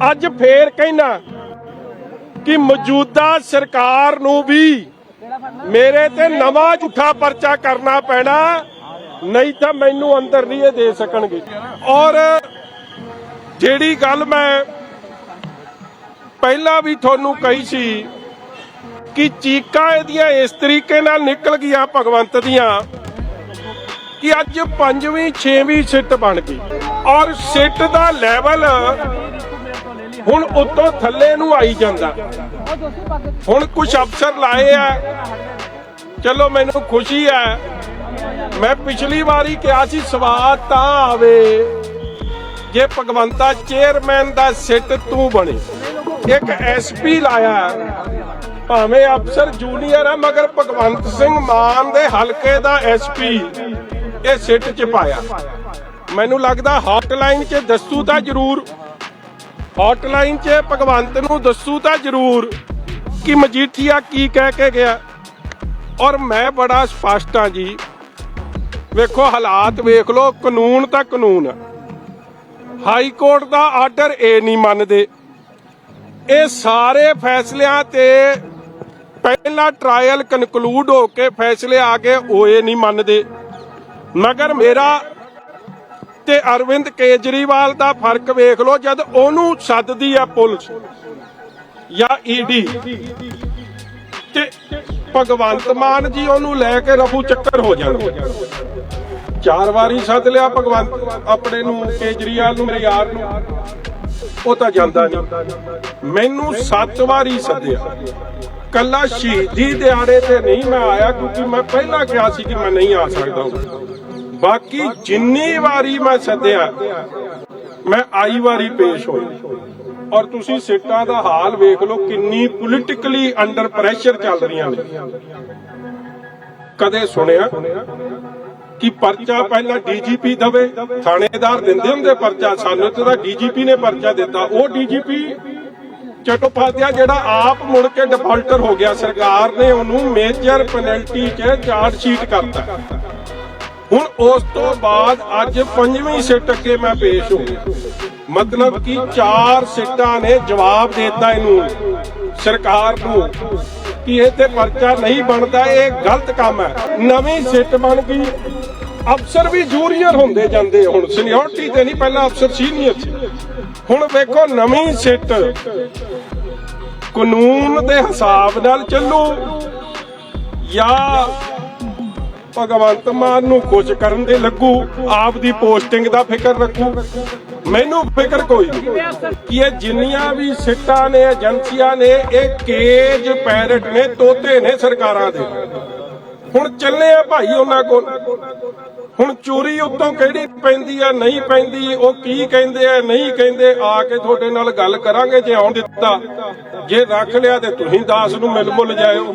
ਅੱਜ ਫੇਰ ਕਹਿਣਾ ਕਿ ਮੌਜੂਦਾ ਸਰਕਾਰ ਨੂੰ ਵੀ ਮੇਰੇ ਤੇ ਨਵਾਂ ਝੂਠਾ ਪਰਚਾ ਕਰਨਾ ਪੈਣਾ, ਨਹੀਂ ਤਾਂ ਮੈਨੂੰ ਅੰਦਰ ਨਹੀਂ ਇਹ ਦੇ ਸਕਣਗੇ। ਔਰ ਜਿਹੜੀ ਗੱਲ ਮੈਂ ਪਹਿਲਾਂ ਵੀ ਤੁਹਾਨੂੰ ਕਹੀ ਸੀ ਕਿ ਚੀਕਾਂ ਇਹਦੀਆਂ ਇਸ ਤਰੀਕੇ ਨਾਲ ਨਿਕਲ ਗਈਆਂ ਭਗਵੰਤ ਦੀਆਂ ਕਿ ਅੱਜ ਪੰਜਵੀਂ, ਛੇਵੀਂ ਸਿੱਟ ਬਣ ਗਈ। ਔਰ ਸਿੱਟ ਦਾ ਲੈਵਲ ਹੁਣ ਉੱਤੋਂ ਥੱਲੇ ਨੂੰ ਆਈ ਜਾਂਦਾ। ਹੁਣ ਕੁਝ ਅਫਸਰ ਲਾਏ ਆ। ਚਲੋ, ਮੈਨੂੰ ਖੁਸ਼ੀ ਹੈ। ਮੈਂ ਪਿਛਲੀ ਵਾਰੀ ਕਿਹਾ ਸੀ, ਸਵਾਦ ਤਾਂ ਆਵੇ। ਜੇ ਭਗਵੰਤਾ ਚੇਅਰਮੈਨ ਦਾ ਸਿੱਟ ਤੂੰ ਬਣੇ। ਇੱਕ ਐਸਪੀ ਲਾਇਆ। ਭਾਵੇਂ ਅਫਸਰ ਜੂਨੀਅਰ ਹੈ ਮਗਰ ਭਗਵੰਤ ਸਿੰਘ ਮਾਨ ਦੇ ਹਲਕੇ ਦਾ ਐਸਪੀ ਇਹ ਸਿੱਟ ਚ ਪਾਇਆ। ਮੈਨੂੰ ਲੱਗਦਾ ਹੌਟਲਾਈਨ 'ਚ ਦੱਸੂ ਤਾਂ ਜ਼ਰੂਰ ਹੌਟਲਾਈਨ 'ਚ ਭਗਵੰਤ ਨੂੰ ਦੱਸੂ ਤਾਂ ਜ਼ਰੂਰ ਕਿ ਮਜੀਠੀਆ ਕੀ ਕਹਿ ਕੇ ਗਿਆ। ਔਰ ਮੈਂ ਬੜਾ ਸਪਸ਼ਟ ਹਾਂ ਜੀ। ਵੇਖੋ, ਹਾਲਾਤ ਵੇਖ ਲਓ, ਕਾਨੂੰਨ ਤਾਂ ਕਾਨੂੰਨ ਹੈ ਹਾਈ ਕੋਰਟ ਦਾ ਆਰਡਰ ਇਹ ਨਹੀਂ ਮੰਨਦੇ। ਇਹ ਸਾਰੇ ਫੈਸਲਿਆਂ ਤੇ ਪਹਿਲਾ ਟ੍ਰਾਇਲ ਕਨਕਲੂਡ ਹੋ ਕੇ ਫੈਸਲੇ ਆ ਗਏ ਇਹ ਨਹੀਂ ਮੰਨਦੇ। ਮਗਰ ਮੇਰਾ ਤੇ ਅਰਵਿੰਦ ਕੇਜਰੀਵਾਲ ਦਾ ਫ਼ਰਕ ਵੇਖ ਲਓ, ਜਦ ਉਹਨੂੰ ਸੱਦਦੀ ਆ ਪੁਲਿਸ ਜਾਂ ਈਡੀ ਤੇ ਭਗਵੰਤ ਮਾਨ ਜੀ ਉਹਨੂੰ ਲੈ ਕੇ ਰਫੂ ਚੱਕਰ ਹੋ ਜਾਂਦੇ ਚਾਰ ਵਾਰੀ ਸੱਦ ਲਿਆ ਭਗਵੰਤ, ਆਪਣੇ ਨੂੰ, ਕੇਜਰੀਵਾਲ ਨੂੰ, ਮੇਰੇ ਯਾਰ ਨੂੰ। ਉਹ ਤਾਂ ਜਾਂਦਾ ਨਹੀਂ। ਮੈਨੂੰ ਸੱਤ ਵਾਰੀ ਸੱਦਿਆ। ਕੱਲਾ ਸ਼ਹੀਦੀ ਦਿਹਾੜੇ ਤੇ ਨਹੀਂ ਮੈਂ ਆਇਆ, ਕਿਉਂਕਿ ਮੈਂ ਪਹਿਲਾਂ ਕਿਹਾ ਸੀ ਕਿ ਮੈਂ ਨਹੀਂ ਆ ਸਕਦਾ। ਬਾਕੀ ਜਿੰਨੀ ਵਾਰੀ ਮੈਂ ਸੱਦਿਆ, ਮੈਂ ਆਈ ਵਾਰੀ ਪੇਸ਼ ਹੋਇਆ ਔਰ ਤੁਸੀਂ ਸਿੱਟਾਂ ਦਾ ਹਾਲ ਵੇਖ ਲਓ, ਕਿੰਨੀ ਪੋਲਿਟਿਕਲੀ ਅੰਡਰ ਪ੍ਰੈਸ਼ਰ ਚੱਲ ਰਹੀਆਂ ਨੇ। ਕਦੇ ਸੁਣਿਆ ਕਿ ਪਰਚਾ ਪਹਿਲਾਂ ਡੀਜੀਪੀ ਦਵੇ? ਥਾਣੇਦਾਰ ਦਿੰਦੇ ਹੁੰਦੇ ਪਰਚਾ, ਸਾਨੂੰ ਤੇ ਤਾਂ ਡੀਜੀਪੀ ਨੇ ਪਰਚਾ ਦਿੱਤਾ। ਉਹ ਡੀਜੀਪੀ ਚਟੋਪਾਧਿਆ ਜਿਹੜਾ ਆਪ ਮੁੜ ਕੇ ਡਿਫਾਲਟਰ ਹੋ ਗਿਆ, ਸਰਕਾਰ ਨੇ ਉਹਨੂੰ ਮੇਜਰ ਪੈਨਲਟੀ 'ਚ ਚਾਰਜ ਸ਼ੀਟ ਕਰਤਾ। ਹੁਣ ਉਸ ਤੋਂ ਬਾਅਦ ਅੱਜ ਪੰਜਵੀਂ ਸਿੱਟ ਅੱਗੇ ਮੈਂ ਪੇਸ਼ ਹੋ ਮਤਲਬ ਕਿ ਚਾਰ ਸਿੱਟਾਂ ਨੇ ਜਵਾਬ ਦਿੱਤਾ ਇਹਨੂੰ ਸਰਕਾਰ ਨੂੰ ਕਿ ਇਹ ਤੇ ਪਰਚਾ ਨਹੀਂ ਬਣਦਾ, ਇਹ ਗਲਤ ਕੰਮ ਹੈ। ਨਵੀਂ ਸਿੱਟ ਬਣ ਗਈ। ਅਫਸਰ ਵੀ ਜੂਨੀਅਰ ਹੁੰਦੇ ਜਾਂਦੇ ਹੁਣ ਸੀਨੀਅਰਟੀ ਤੇ ਨਹੀਂ, ਪਹਿਲਾਂ ਅਫਸਰ ਸੀਨੀਅਰ ਸੀ। ਹੁਣ ਵੇਖੋ ਨਵੀਂ ਸਿੱਟ ਕਾਨੂੰਨ ਦੇ ਹਿਸਾਬ ਨਾਲ ਚੱਲੂ ਜਾਂ ਭਗਵੰਤ ਮਾਨ ਨੂੰ ਖੁਸ਼ ਕਰਨ ਦੇ ਲੱਗੂ, ਆਪ ਦੀ ਪੋਸਟਿੰਗ ਦਾ ਫਿਕਰ ਰੱਖੂ। ਮੈਨੂੰ ਫਿਕਰ ਕੋਈ ਨਹੀਂ ਕਿ ਇਹ ਜਿੰਨੀਆਂ ਵੀ ਸਿੱਟਾਂ ਨੇ, ਏਜੰਸੀਆਂ ਨੇ, ਇਹ ਕੇਜ ਪੈਰਟ ਨੇ, ਤੋਤੇ ਨੇ ਸਰਕਾਰਾਂ ਦੇ। ਹੁਣ ਚੱਲੇ ਆ ਭਾਈ ਉਹਨਾਂ ਕੋਲ। ਹੁਣ ਚੋਰੀ ਉੱਤੋਂ ਕਿਹੜੀ ਪੈਂਦੀ ਆ, ਨਹੀਂ ਪੈਂਦੀ, ਉਹ ਕੀ ਕਹਿੰਦੇ ਆ, ਨਹੀਂ ਕਹਿੰਦੇ, ਆ ਕੇ ਤੁਹਾਡੇ ਨਾਲ ਗੱਲ ਕਰਾਂਗੇ ਜੇ ਆਉਣ ਦਿੱਤਾ। ਜੇ ਰੱਖ ਲਿਆ ਤੇ ਤੁਸੀਂ ਦਾਸ ਨੂੰ ਮਿਲ ਮੁੱਲ ਜਾਇਓ।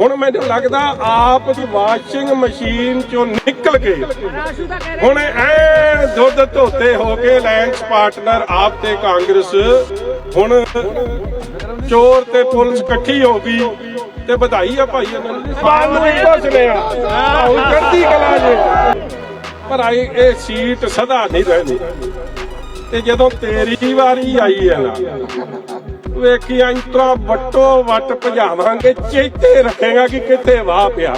ਹੁਣ ਮੈਨੂੰ ਲੱਗਦਾ ਆਪ ਦੀ ਵਾਸ਼ਿੰਗ ਮਸ਼ੀਨ ਚੋਂ ਨਿਕਲ ਕੇ ਹੁਣ ਐ ਦੁੱਧ ਧੋਤੇ ਹੋ ਕੇ ਅਲਾਈਅੰਸ ਪਾਰਟਨਰ ਆਪ ਤੇ ਕਾਂਗਰਸ ਹੁਣ ਚੋਰ ਤੇ ਪੁਲਿਸ ਇਕੱਠੀ ਹੋ ਗਈ ਤੇ ਵਧਾਈ ਆ ਭਾਈ ਇਹਨਾਂ ਨੂੰ। ਸਾਨੂੰ ਵੀ ਪੁੱਛਦੇ ਆ। ਆਹੋ ਚੜ੍ਹਦੀ ਕਲਾ ਜੇ। ਪਰ ਆਈ ਇਹ ਸੀਟ ਸਦਾ ਨਹੀਂ ਰਹਿਣੀ। ਤੇ ਜਦੋਂ ਤੇਰੀ ਵਾਰੀ ਆਈ ਹੈ ਨਾ ਵੇਖੀ ਅੰਤਰਾ ਵੱਟੋ ਵੱਟ ਭਜਾਵਾਂਗੇ ਚੇਤੇ ਰੱਖੇਗਾ ਕਿ ਕਿੱਥੇ ਵਾਹ ਪਿਆ।